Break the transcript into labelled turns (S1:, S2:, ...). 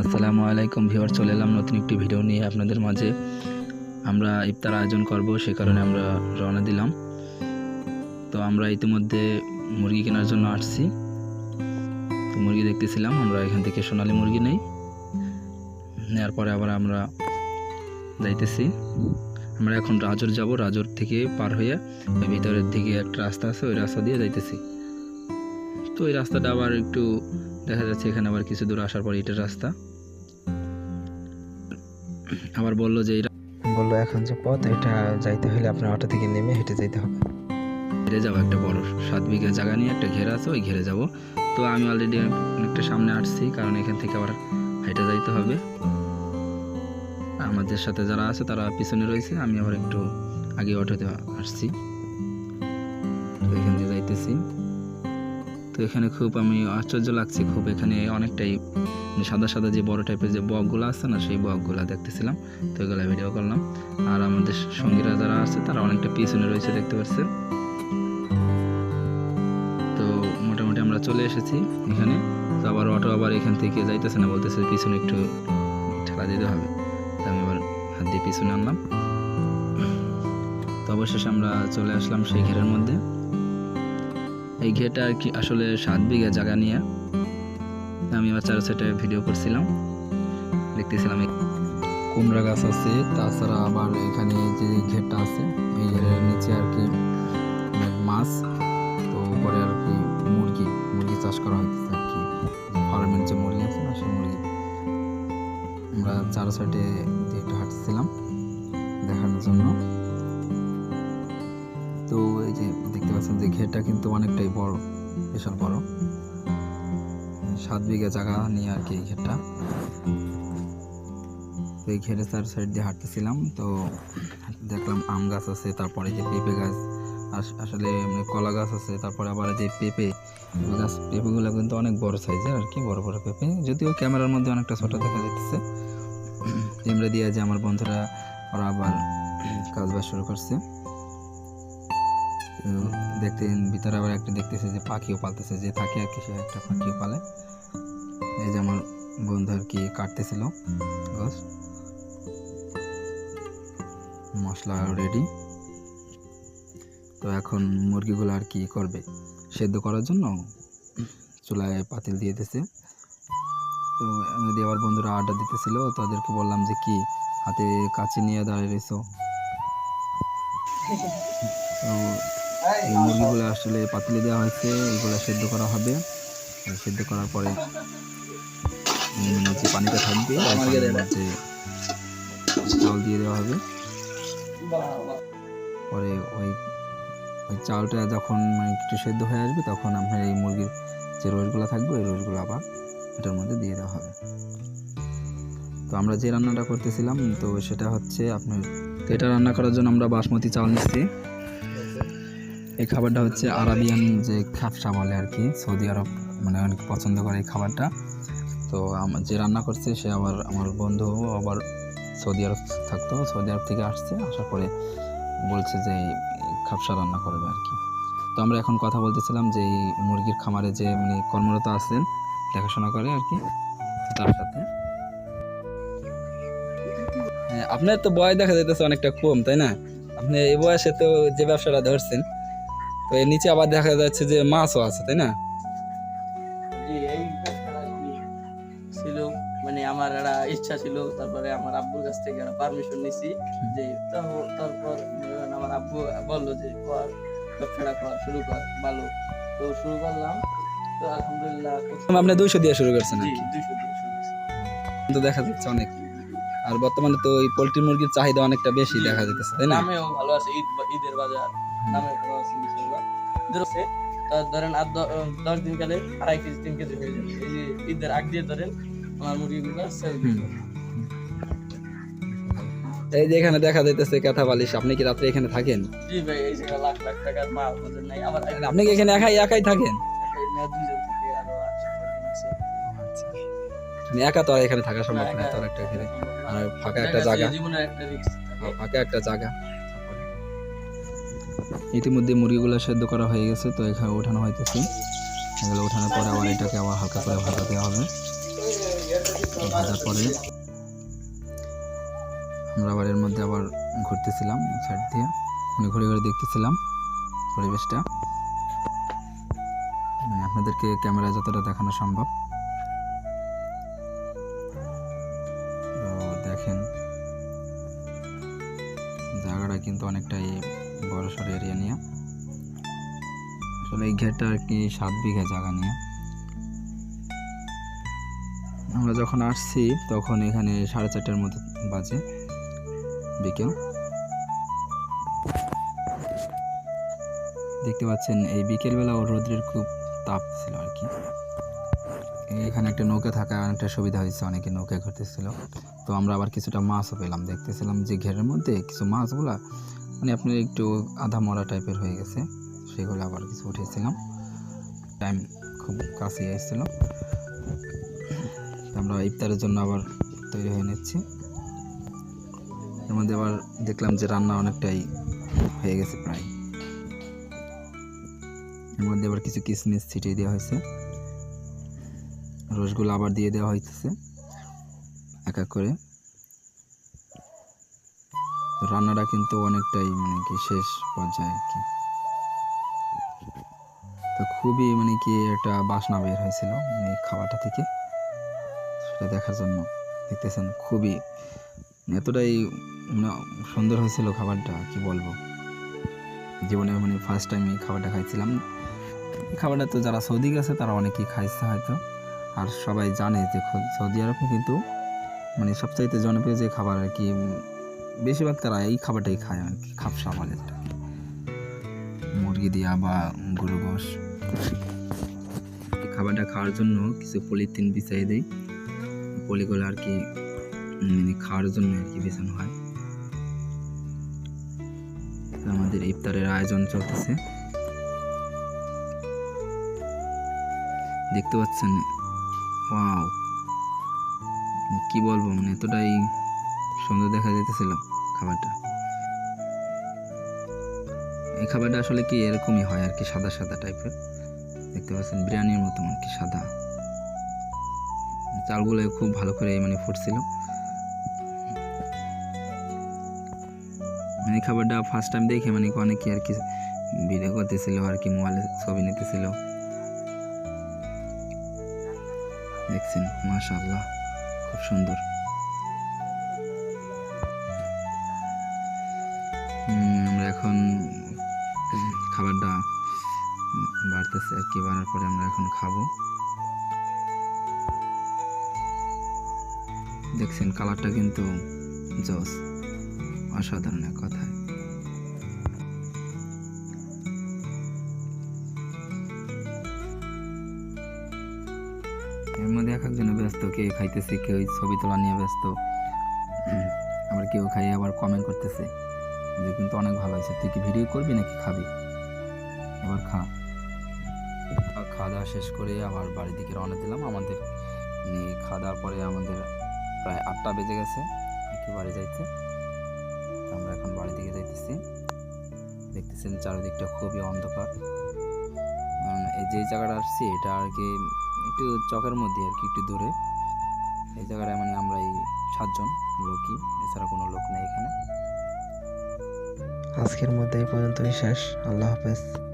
S1: আসসালামু আলাইকুম ভিউয়ার চলে এলাম নতুন একটি ভিডিও নিয়ে আপনাদের মাঝে। আমরা ইফতার আয়োজন করব, সে কারণে আমরা রওনা দিলাম। তো আমরা ইতিমধ্যে মুরগি কেনার জন্য আসছি। তো মুরগি দেখতেছিলাম, আমরা এখান থেকে সোনালি মুরগি নেই। নেওয়ার পরে আবার আমরা যাইতেছি। আমরা এখন রাজর যাব, রাজর থেকে পার হয়ে ভিতরের দিকে একটা রাস্তা আছে, ওই রাস্তা দিয়ে যাইতেছি। তো ওই রাস্তাটা আবার একটু দেখা যাচ্ছে, এখানে আবার কিছু দূর আসার পর এটার রাস্তা। আবার বলল যে রা-
S2: বলল এখন যে পথ এটা যাইতে হলে আপনার অটো থেকে নেমে হেঁটে যেতে হবে।
S1: ঘেরে যাব একটা বড় সাত বিঘা জায়গা নিয়ে একটা ঘেরা আছে ওই ঘেরে যাব। তো আমি অলরেডি অনেকটা সামনে আসছি কারণ এখান থেকে আবার হেঁটে যাইতে হবে। আমাদের সাথে যারা আছে তারা পিছনে রয়েছে আমি আবার একটু আগে অটোতে আসছি। তো এখান দিয়ে যাইতেছি। তো এখানে খুব আমি আশ্চর্য লাগছে, খুব এখানে অনেকটাই মানে সাদা সাদা যে বড় টাইপের যে বকগুলো আছে না, সেই বকগুলো দেখতেছিলাম। তো এগুলো ভিডিও করলাম। আর আমাদের সঙ্গীরা যারা আছে, তারা অনেকটা পিছনে রয়েছে, দেখতে পাচ্ছেন তো মোটামুটি আমরা চলে এসেছি এখানে। তো আবার অটো আবার এখান থেকে যাইতেছে না, বলতেছে পিছনে একটু ঠেলা দিতে হবে। তো আমি আবার হাত দিয়ে পিছনে আনলাম। তো অবশেষে আমরা চলে আসলাম সেই ঘেরের মধ্যে। এই ঘেরটা আর কি আসলে সাত বিঘা জায়গা নিয়ে আমি আবার চার সাইডে ভিডিও করছিলাম। দেখতেছিলাম কুমড়া গাছ আছে, তাছাড়া আবার এখানে যে ঘেরটা আছে, এই ঘেরের নিচে আর কি মাছ, তো উপরে আর কি মুরগি মুরগি চাষ করা হইতেছে আর কি। ফার্মের যে মুরগি আছে না, সেই মুরগি। আমরা চার সাইডে হাঁটছিলাম পাচ্ছেন যে ঘেরটা কিন্তু অনেকটাই বড়, বিশাল বড়। সাত বিঘা জায়গা নিয়ে আর কি এই ঘেরটা। তো এই ঘেরে চার সাইড দিয়ে হাঁটতেছিলাম, তো দেখলাম আম গাছ আছে, তারপরে যে পেঁপে গাছ, আস- আসলে এমনি কলা গাছ আছে, তারপরে আবার যে পেঁপে গাছ, পেঁপেগুলো কিন্তু অনেক বড় সাইজের আর কি, বড় বড় পেঁপে। যদিও ক্যামেরার মধ্যে অনেকটা ছোট দেখা যাচ্ছে এমরা দিয়ে যে আমার বন্ধুরা, ওরা আবার কাজ বাজ শুরু করছে। দেখতে ভিতরে আবার একটা দেখতেছে যে পাখিও পালতেছে যে থাকে আর কি সে একটা পাখিও পালে। এই যে আমার বন্ধু আর কি কাটতেছিল গাছ মশলা রেডি তো এখন মুরগিগুলো আর কি করবে? সেদ্ধ করার জন্য চুলায় পাতিল দিয়ে দিতেছে তো যদি আবার বন্ধুরা আড্ডা দিতেছিল তাদেরকে বললাম যে কি হাতে কাছে নিয়ে দাঁড়িয়ে রয়েছো তো এই মুরগিগুলো আসলে পাতিলে দেওয়া হয়েছে, এগুলো সেদ্ধ করা হবে। সেদ্ধ করার পরে যে পানিটা থাকবে জল দিয়ে দেওয়া হবে। পরে ওই ওই চালটা যখন মানে একটু সেদ্ধ হয়ে আসবে, তখন আপনার এই মুরগির যে রোজগুলো থাকবে, ওই রোজগুলো আবার এটার মধ্যে দিয়ে দেওয়া হবে। তো আমরা যে রান্নাটা করতেছিলাম, তো সেটা হচ্ছে আপনার এটা রান্না করার জন্য আমরা বাসমতি চাল নিচ্ছি। এই খাবারটা হচ্ছে আরাবিয়ান যে খাপসা বলে আর কি সৌদি আরব মানে অনেক পছন্দ করে এই খাবারটা। তো আমার যে রান্না করছে সে আবার আমার বন্ধু আবার সৌদি আরব থাকতো সৌদি আরব থেকে আসছে আসার পরে বলছে যে খাপসা রান্না করবে আর কি। তো আমরা এখন কথা বলতেছিলাম যে এই মুরগির খামারে যে মানে কর্মরত আছেন দেখাশোনা করে আর কি তার সাথে। হ্যাঁ, আপনার তো বয়স দেখা যাইতেছে অনেকটা কম তাই না? আপনি এই বয়সে তো যে ব্যবসাটা ধরছেন তো এর নিচে আবার দেখা যাচ্ছে যে মাছও আছে তাই না?
S3: ছিল মানে আমার একটা ইচ্ছা ছিল তারপরে আমার আব্বুর কাছ থেকে একটা পারমিশন নিছি যে তারপর আমার আব্বু বলল যে কর ব্যবসাটা কর শুরু কর ভালো। তো শুরু করলাম তো আলহামদুলিল্লাহ
S1: আপনি দুইশো দিয়ে শুরু করছেন
S3: দুইশো দিয়ে শুরু করছি।
S1: তো দেখা যাচ্ছে অনেক। আর বর্তমানে তো ওই পোলট্রি মুরগির চাহিদা অনেকটা বেশি দেখা যাইতেছে তাই না?
S3: দামেও ভালো আছে ঈদ ঈদের বাজার দামে ভালো আছে ধরছে ধরেন আর দশ দিন কালে আড়াই কেজি তিন কেজি হয়ে যাবে। এই যে ঈদের আগ দিয়ে ধরেন আমার মুরগিগুলো সেল।
S1: এই যে এখানে দেখা যাইতেছে কাঁথা বালিশ আপনি কি রাত্রে এখানে থাকেন?
S3: জি ভাই এই জায়গা লাখ লাখ টাকার মাল নাই। আবার
S1: আপনি কি এখানে একাই একাই থাকেন? আপনি একা তো আর এখানে থাকা সম্ভব না তোর একটা ঘিরে আর ফাঁকা একটা জায়গা। ফাঁকা একটা জায়গা। ইতিমধ্যে মুরগিগুলো সেদ্ধ করা হয়ে গেছে তো এখানে ওঠানো হইতেছে। এগুলো ওঠানোর পরে আবার এটাকে আবার হালকা করে ভাজা দেওয়া হবে। ভাজার পরে আমরা আবার এর মধ্যে আবার ঘুরতেছিলাম সাইড দিয়ে। মানে ঘুরে ঘুরে দেখতেছিলাম পরিবেশটা। মানে আপনাদেরকে ক্যামেরায় যতটা দেখানো সম্ভব। জায়গাটা কিন্তু অনেকটাই বড় সড়ো এরিয়া নিয়ে। আসলে এই ঘেরটা আর কি সাত বিঘা জায়গা নিয়ে। আমরা যখন আসছি, তখন এখানে সাড়ে চারটার মতো বাজে বিকেল। দেখতে পাচ্ছেন, এই বিকেলবেলা ও রোদ্রের খুব তাপ ছিল আর কি। এখানে একটা নৌকা থাকা অনেকটা সুবিধা হয়েছে, অনেকে নৌকায় ঘুরতেছিল। তো আমরা আবার কিছুটা মাছও পেলাম, দেখতেছিলাম যে ঘেরের মধ্যে কিছু মাছগুলা মানে আপনার একটু আধা মরা টাইপের হয়ে গেছে, সেগুলো আবার কিছু উঠেছিলাম। টাইম খুব কাছে এসেছিল। আমরা ইফতারের জন্য আবার তৈরি হয়ে নিচ্ছি। এর মধ্যে আবার দেখলাম যে রান্না অনেকটাই হয়ে গেছে প্রায়। এর মধ্যে আবার কিছু কিসমিস ছিটিয়ে দেওয়া হয়েছে। রসগুলো আবার দিয়ে দেওয়া হইতেছে। এক এক করে। রান্নাটা কিন্তু অনেকটাই মানে কি শেষ পর্যায়ে আর কি। তো খুবই মানে কি একটা বাসনা বের হয়েছিল এই খাবারটা থেকে। সেটা দেখার জন্য দেখতেছেন খুবই এতটাই মানে সুন্দর হয়েছিল খাবারটা, কি বলব? জীবনে মানে ফার্স্ট টাইম এই খাবারটা খাইছিলাম। খাবারটা তো যারা সৌদি গেছে তারা অনেকেই খাইছে হয়তো। আর সবাই জানে যে সৌদি আরবে কিন্তু মানে সবচাইতে জনপ্রিয় যে খাবার আর কি বেশিরভাগ তারা এই খাবারটাই খায় আর কি খাপসা বলে। মুরগি দিয়া বা গরু এই খাবারটা খাওয়ার জন্য কিছু পলিথিন বিছাই দেয় পলিগুলো আর কি উম, খাওয়ার জন্য আর কি বেছানো হয়। আমাদের ইফতারের আয়োজন চলতেছে। দেখতে পাচ্ছেন ওয়াও কি বলব মানে এতটাই সুন্দর দেখা যেতেছিল খাবারটা। এই খাবারটা আসলে কি এরকমই হয় আর কি, সাদা সাদা টাইপের দেখতে পাচ্ছেন, বিরিয়ানির মতো আর কি সাদা। চালগুলো খুব ভালো করে মানে ফুটছিল। মানে খাবারটা ফার্স্ট টাইম দেখে মানে অনেকে আর কি ভিডিও করতেছিল আর কি মোবাইলে ছবি নিতেছিল। দেখছেন, মাশাআল্লাহ, খুব সুন্দর। আমরা এখন খাবারটা বাড়তেছে আর কি বাড়ার পরে আমরা এখন খাব। দেখছেন কালারটা কিন্তু জস, অসাধারণ এক কথায়। ব্যস্ত কে খাইতেছে, কেউ ছবি তোলা নিয়ে ব্যস্ত। আবার কেউ খাইয়ে আবার কমেন্ট করতেছে যে, কিন্তু অনেক ভালো হয়েছে। তুই কি ভিডিও করবি নাকি খাবি? এবার খা। খাওয়া দাওয়া শেষ করে আবার বাড়ির দিকে রওনা দিলাম। আমাদের খাওয়া দাওয়ার পরে আমাদের প্রায় আটটা বেজে গেছে, একটু বাড়ি যাইতে। আমরা এখন বাড়ির দিকে যাইতেছি। দেখতেছেন চারিদিকটা খুবই অন্ধকার। এই যে জায়গাটা আসছি, এটা আর কি একটু চকের মধ্যে আর কি, একটু দূরে। এই জায়গাটায় মানে আমরা এই সাতজন লোকই, এছাড়া কোনো লোক নেই এখানে।
S2: আজকের মধ্যে এই পর্যন্তই শেষ। আল্লাহ হাফেজ।